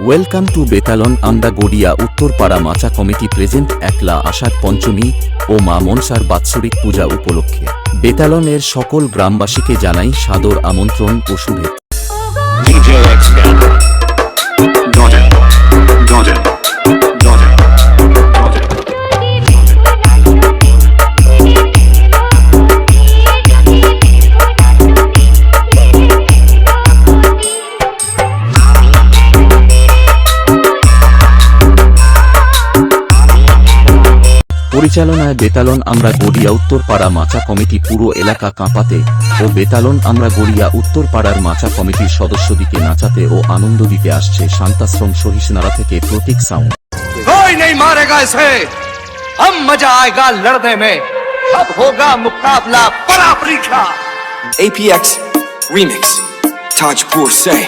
Welcome to বেতালন আন্দা গড়িয়া উত্তরপাড়া মাচা committee present একলা আষাঢ় পঞ্চমী ও মা মনসার বাৎসরিক পূজা উপলক্ষে। বেতালনের সকল গ্রামবাসীকে জানাই সাদর আমন্ত্রণ ও শুভেচ্ছা। পরিচালনায় বেতালন আমরা গড়িয়া উত্তরপাড়া মাচা কমিটি পুরো এলাকা কাঁপাতে ও বেতালন আমরা গড়িয়া উত্তরপাড়ার মাচা কমিটির সদস্যদিকে নাচাতে ও আনন্দ দিতে আসছে শান্তাশ্রম সহিষ্ণুরা থেকে প্রতীক সাউন্ড कोई नहीं मारेगा इसे हम मजा आएगा लड़ने में अब होगा मुकाबला बड़ा परीक्षा APX Remix. Tajpur say.